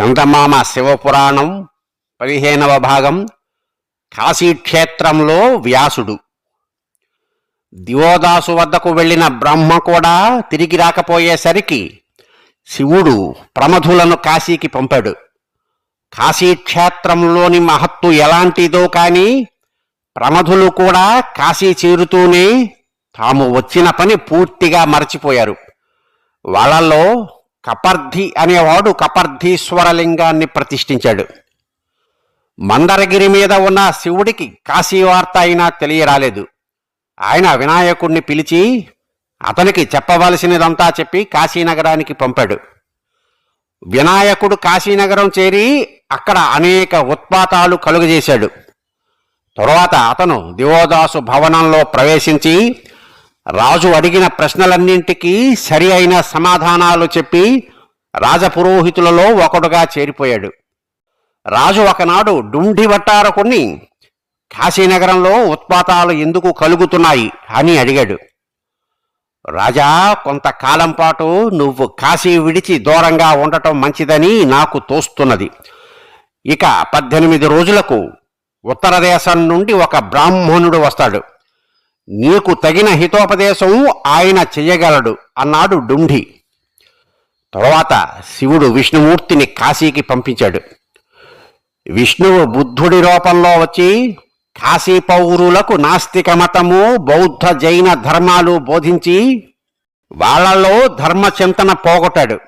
చందమామ శివపురాణం పదిహేనవ భాగం కాశీక్షేత్రంలో వ్యాసుడు. దివోదాసు వద్దకు వెళ్ళిన బ్రహ్మ కూడా తిరిగి రాకపోయేసరికి శివుడు ప్రమధులను కాశీకి పంపాడు. కాశీక్షేత్రంలోని మహత్తు ఎలాంటిదో కాని ప్రమధులు కూడా కాశీ చేరుతూనే తాము వచ్చిన పని పూర్తిగా మరచిపోయారు. వాళ్ళల్లో కపర్ధి అనేవాడు కపర్ధీశ్వరలింగాన్ని ప్రతిష్ఠించాడు. మందరగిరి మీద ఉన్న శివుడికి కాశీవార్త అయినా తెలియరాలేదు. ఆయన వినాయకుణ్ణి పిలిచి అతనికి చెప్పవలసినదంతా చెప్పి కాశీనగరానికి పంపాడు. వినాయకుడు కాశీనగరం చేరి అక్కడ అనేక ఉత్పాతాలు కలుగజేశాడు. తరువాత అతను దివోదాసు భవనంలో ప్రవేశించి రాజు అడిగిన ప్రశ్నలన్నింటికీ సరి అయిన సమాధానాలు చెప్పి రాజపురోహితులలో ఒకడుగా చేరిపోయాడు. రాజు ఒకనాడు డుండి వట్టారకుణ్ణి కాశీనగరంలో ఉత్పాతాలు ఎందుకు కలుగుతున్నాయి అని అడిగాడు. రాజా కొంతకాలం పాటు నువ్వు కాశీ విడిచి దూరంగా ఉండటం మంచిదని నాకు తోస్తున్నది. ఇక పద్దెనిమిది రోజులకు ఉత్తర దేశం నుండి ఒక బ్రాహ్మణుడు వస్తాడు. నీకు తగిన హితోపదేశం ఆయన చెయ్యగలడు అన్నాడు డుండి తరువాత శివుడు విష్ణుమూర్తిని కాశీకి పంపించాడు. విష్ణువు బుద్ధుడి రూపంలో వచ్చి కాశీ పౌరులకు నాస్తిక మతము బౌద్ధ జైన ధర్మాలు బోధించి వాళ్ళలో ధర్మచింతన పోగొట్టాడు.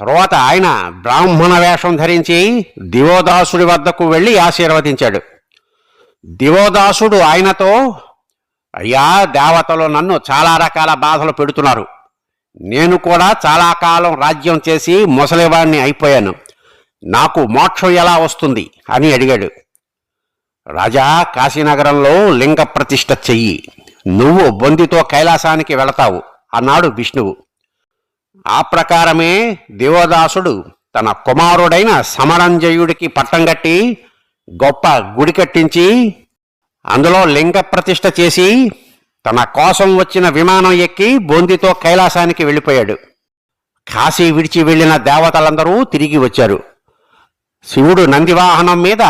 తరువాత ఆయన బ్రాహ్మణ వేషం ధరించి దివోదాసుడి వద్దకు వెళ్ళి ఆశీర్వదించాడు. దివోదాసుడు ఆయనతో అయ్యా దేవతలు నన్ను చాలా రకాల బాధలు పెడుతున్నారు. నేను కూడా చాలా కాలం రాజ్యం చేసి ముసలివాణ్ణి అయిపోయాను. నాకు మోక్షం ఎలా వస్తుంది అని అడిగాడు. రాజా కాశీనగరంలో లింగ ప్రతిష్ఠ చెయ్యి. నువ్వు బొందితో కైలాసానికి వెళతావు అన్నాడు విష్ణువు. ఆ ప్రకారమే దేవదాసుడు తన కుమారుడైన సమరంజయుడికి పట్టం కట్టి గొప్ప గుడి కట్టించి అందులో లింగ ప్రతిష్ఠ చేసి తన కోసం వచ్చిన విమానం ఎక్కి బొందితో కైలాసానికి వెళ్ళిపోయాడు. కాశీ విడిచి వెళ్ళిన దేవతలందరూ తిరిగి వచ్చారు. శివుడు నందివాహనం మీద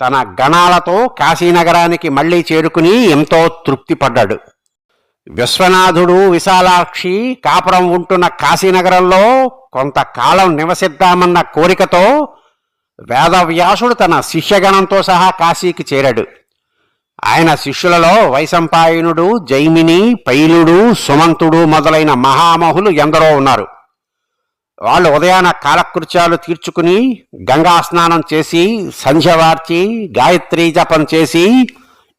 తన గణాలతో కాశీనగరానికి మళ్ళీ చేరుకుని ఎంతో తృప్తి పడ్డాడు విశ్వనాథుడు విశాలాక్షి కాపురం ఉంటున్న కాశీనగరంలో కొంతకాలం నివసిద్దామన్న కోరికతో వేదవ్యాసుడు తన శిష్యగణంతో సహా కాశీకి చేరాడు. ఆయన శిష్యులలో వైశంపాయనుడు జైమిని పైలుడు సుమంతుడు మొదలైన మహామహులు ఎందరో ఉన్నారు. వాళ్ళు ఉదయాన కాలకృత్యాలు తీర్చుకుని గంగా స్నానం చేసి సంధ్యవార్చి గాయత్రీ జపం చేసి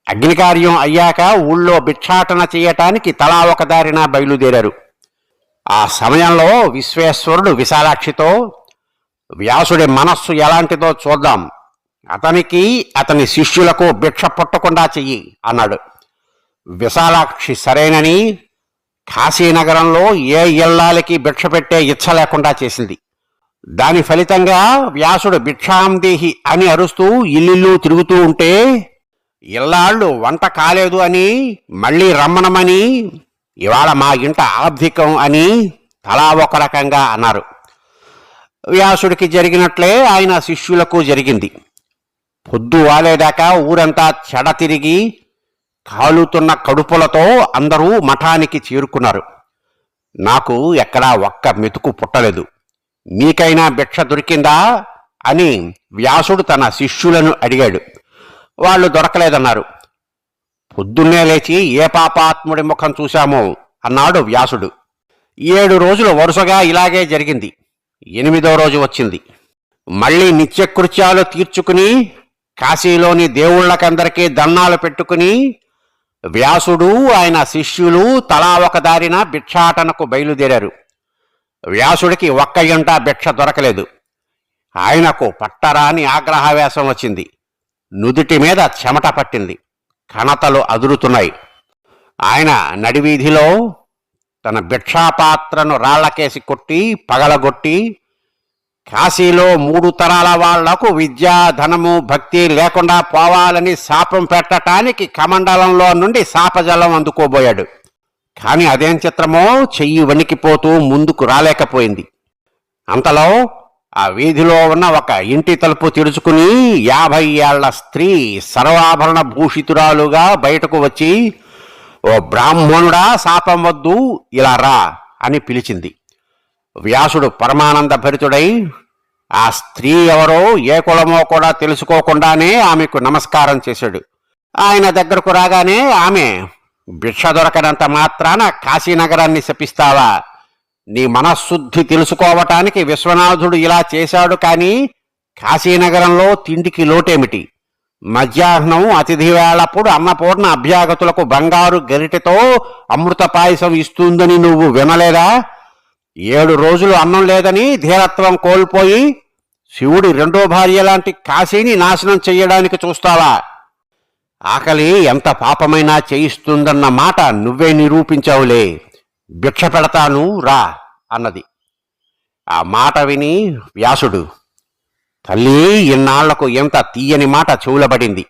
అగ్నికార్యం అయ్యాక ఊళ్ళో భిక్షాటన చేయటానికి తలా ఒక దారిన బయలుదేరారు. ఆ సమయంలో విశ్వేశ్వరుడు విశాలాక్షితో వ్యాసుడి మనస్సు ఎలాంటిదో చూద్దాం. అతనికి అతని శిష్యులకు భిక్ష పుట్టకుండా చెయ్యి అన్నాడు. విశాలాక్షి సరేనని కాశీనగరంలో ఏ ఇల్లాలకి భిక్ష పెట్టే ఇచ్చ లేకుండా చేసింది. దాని ఫలితంగా వ్యాసుడు భిక్షాందేహి అని అరుస్తూ ఇల్లిల్లు తిరుగుతూ ఉంటే ఇల్లాళ్ళు వంట కాలేదు అని మళ్ళీ రమ్మనమని ఇవాళ మా ఇంట ఆబ్ధికం అని తలా ఒక రకంగా అన్నారు. వ్యాసుడికి జరిగినట్లే ఆయన శిష్యులకు జరిగింది. పొద్దు వాలేదాకా ఊరంతా చెడ తిరిగి కాలుతున్న కడుపులతో అందరూ మఠానికి చేరుకున్నారు. నాకు ఎక్కడా ఒక్క మెతుకు పుట్టలేదు. మీకైనా భిక్ష దొరికిందా అని వ్యాసుడు తన శిష్యులను అడిగాడు. వాళ్ళు దొరకలేదన్నారు. పొద్దున్నే లేచి ఏ పాపాత్ముడి ముఖం చూశామో అన్నాడు వ్యాసుడు. ఏడు రోజులు వరుసగా ఇలాగే జరిగింది. ఎనిమిదో రోజు వచ్చింది. మళ్ళీ నిత్యకృత్యాలు తీర్చుకుని కాశీలోని దేవుళ్ళకందరికీ దన్నాలు పెట్టుకుని వ్యాసుడు ఆయన శిష్యులు తలా ఒక దారిన భిక్షాటనకు బయలుదేరారు. వ్యాసుడికి ఒక్క ఇంట భిక్ష దొరకలేదు. ఆయనకు పట్టరాని ఆగ్రహవేశం వచ్చింది. నుదుటి మీద చెమట పట్టింది. కణతలు అదురుతున్నాయి. ఆయన నడివీధిలో తన భిక్షాపాత్రను రాళ్ళకేసి కొట్టి పగలగొట్టి కాశీలో మూడు తరాల వాళ్ళకు విద్య ధనము భక్తి లేకుండా పోవాలని శాపం పెట్టటానికి కమండలంలో నుండి శాపజలం అందుకోబోయాడు. కాని అదేం చిత్రమో చెయ్యి వణికిపోతూ ముందుకు రాలేకపోయింది. అంతలో ఆ వీధిలో ఉన్న ఒక ఇంటి తలుపు తెరుచుకుని యాభై ఏళ్ళ స్త్రీ సర్వాభరణ భూషితురాలుగా బయటకు వచ్చి ఓ బ్రాహ్మణుడా శాపం వద్దు ఇలా రా అని పిలిచింది. వ్యాసుడు పరమానంద భరితుడై ఆ స్త్రీ ఎవరో ఏ కులమో కూడా తెలుసుకోకుండానే ఆమెకు నమస్కారం చేశాడు. ఆయన దగ్గరకు రాగానే ఆమె భిక్ష దొరకనంత మాత్రాన కాశీనగరాన్ని శపిస్తావా? నీ మనశ్శుద్ధి తెలుసుకోవటానికి విశ్వనాథుడు ఇలా చేశాడు కానీ కాశీనగరంలో తిండికి లోటేమిటి? మధ్యాహ్నం అతిథి వేళప్పుడు అన్నపూర్ణ అభ్యాగతులకు బంగారు గరిటెతో అమృత పాయసం ఇస్తుందని నువ్వు వినలేదా? ఏడు రోజులు అన్నం లేదని ధీరత్వం కోల్పోయి శివుడి రెండో భార్య లాంటి కాశీని నాశనం చెయ్యడానికి చూస్తావా? ఆకలి ఎంత పాపమైనా చేయిస్తుందన్న మాట నువ్వే నిరూపించావులే. భిక్ష పెడతాను రా అన్నది. ఆ మాట విని వ్యాసుడు తల్లి ఇన్నాళ్ళకు ఎంత తీయని మాట చెవులబడింది.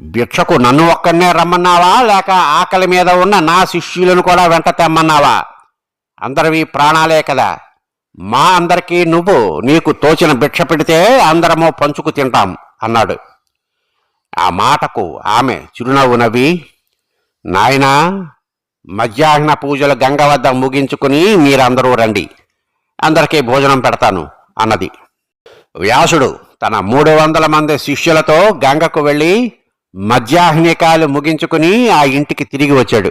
భిక్షకు నన్ను ఒక్కనే రమ్మన్నావా? లేక ఆకలి మీద ఉన్న నా శిష్యులను కూడా వెంట తెమ్మన్నావా? అందరివి ప్రాణాలే కదా. మా అందరికీ నువ్వు నీకు తోచిన భిక్ష పెడితే అందరము పంచుకు తింటాం అన్నాడు. ఆ మాటకు ఆమె చిరునవ్వు నవ్వి నాయనా మధ్యాహ్న పూజలు గంగ వద్ద ముగించుకుని మీరందరూ రండి. అందరికీ భోజనం పెడతాను అన్నది. వ్యాసుడు తన మూడు వందల మంది శిష్యులతో గంగకు వెళ్ళి మధ్యాహ్నికాలు ముగించుకుని ఆ ఇంటికి తిరిగి వచ్చాడు.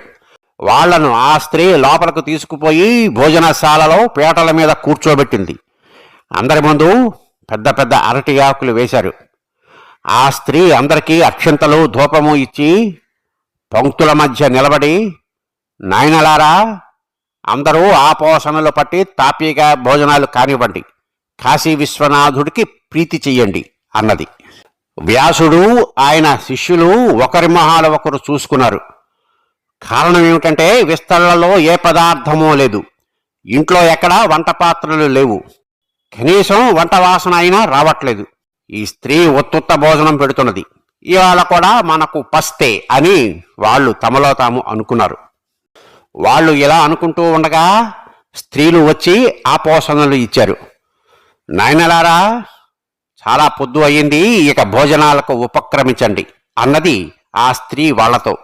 వాళ్ళను ఆ స్త్రీ లోపలకు తీసుకుపోయి భోజనశాలలో పీటల మీద కూర్చోబెట్టింది. అందరి ముందు పెద్ద పెద్ద అరటి ఆకులు వేశారు. ఆ స్త్రీ అందరికీ అక్షంతలు ధూపము ఇచ్చి పంక్తుల మధ్య నిలబడి నాయనలారా అందరూ ఆ పోషణలు పట్టి తాపీగా భోజనాలు కానివ్వండి. కాశీ విశ్వనాథుడికి ప్రీతి చెయ్యండి అన్నది. వ్యాసుడు ఆయన శిష్యులు ఒకరి మొహాలు ఒకరు చూసుకున్నారు. కారణం ఏమిటంటే విస్తళ్ళలో ఏ పదార్థమో లేదు. ఇంట్లో ఎక్కడా వంట పాత్రలు లేవు. కనీసం వంట వాసన అయినా రావట్లేదు. ఈ స్త్రీ ఒత్తుత్త భోజనం పెడుతున్నది. ఇవాళ కూడా మనకు పస్తే అని వాళ్ళు తమలో తాము అనుకున్నారు. వాళ్ళు ఇలా అనుకుంటూ ఉండగా స్త్రీలు వచ్చి ఆ పోషణలు ఇచ్చారు. నాయనలారా చాలా పొద్దు అయ్యింది ఇక భోజనాలకు ఉపక్రమించండి అన్నది ఆ స్త్రీ వాళ్ళతో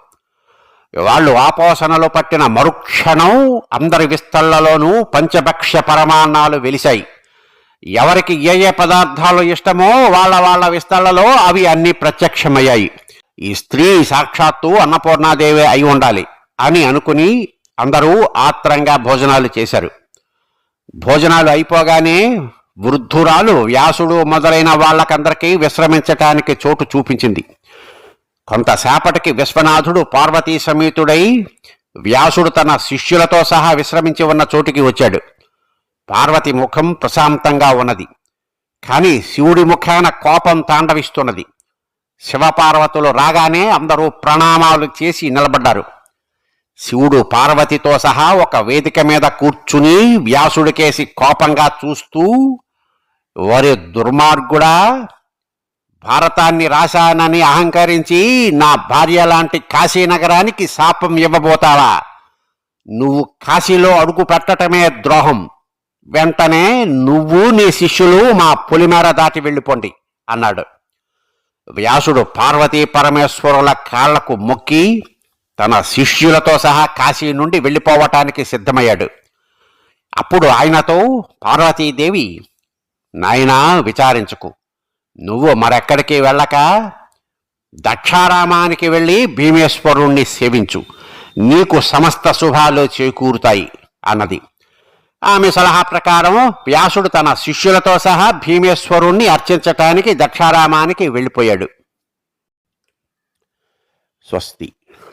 వాళ్ళు ఆపోసనలు పట్టిన మరుక్షణం అందరి విస్తళ్ళలోనూ పంచభక్ష్య పరమాన్నాలు వెలిశాయి. ఎవరికి ఏ ఏ పదార్థాలు ఇష్టమో వాళ్ళ వాళ్ళ విస్తళ్ళలో అవి అన్ని ప్రత్యక్షమయ్యాయి. ఈ స్త్రీ సాక్షాత్తు అన్నపూర్ణాదేవి అయి ఉండాలి అని అనుకుని అందరూ ఆత్రంగా భోజనాలు చేశారు. భోజనాలు అయిపోగానే వృద్ధురాలు వ్యాసుడు మొదలైన వాళ్ళకందరికీ విశ్రమించటానికి చోటు చూపించింది. కొంతసేపటికి విశ్వనాథుడు పార్వతీ సమేతుడై వ్యాసుడు తన శిష్యులతో సహా విశ్రమించి ఉన్న చోటికి వచ్చాడు. పార్వతి ముఖం ప్రశాంతంగా ఉన్నది. కానీ శివుడి ముఖాన కోపం తాండవిస్తున్నది. శివపార్వతులు రాగానే అందరూ ప్రణామాలు చేసి నిలబడ్డారు. శివుడు పార్వతితో సహా ఒక వేదిక మీద కూర్చుని వ్యాసుడికేసి కోపంగా చూస్తూ వరి దుర్మార్గుడా భారతాన్ని రాశానని అహంకరించి నా భార్య లాంటి కాశీనగరానికి శాపం ఇవ్వబోతావా? నువ్వు కాశీలో అడుగు పెట్టటమే ద్రోహం. వెంటనే నువ్వు నీ శిష్యులు మా పులిమేర దాటి వెళ్ళిపోండి అన్నాడు. వ్యాసుడు పార్వతీ పరమేశ్వరుల కాళ్ళకు మొక్కి తన శిష్యులతో సహా కాశీ నుండి వెళ్ళిపోవటానికి సిద్ధమయ్యాడు. అప్పుడు ఆయనతో పార్వతీదేవి నాయనా విచారించుకు. నువ్వు మరెక్కడికి వెళ్ళక దక్షారామానికి వెళ్ళి భీమేశ్వరుణ్ణి సేవించు. నీకు సమస్త శుభాలు చేకూరుతాయి అన్నది. ఆమె సలహా ప్రకారం వ్యాసుడు తన శిష్యులతో సహా భీమేశ్వరుణ్ణి అర్చించటానికి దక్షారామానికి వెళ్ళిపోయాడు. స్వస్తి.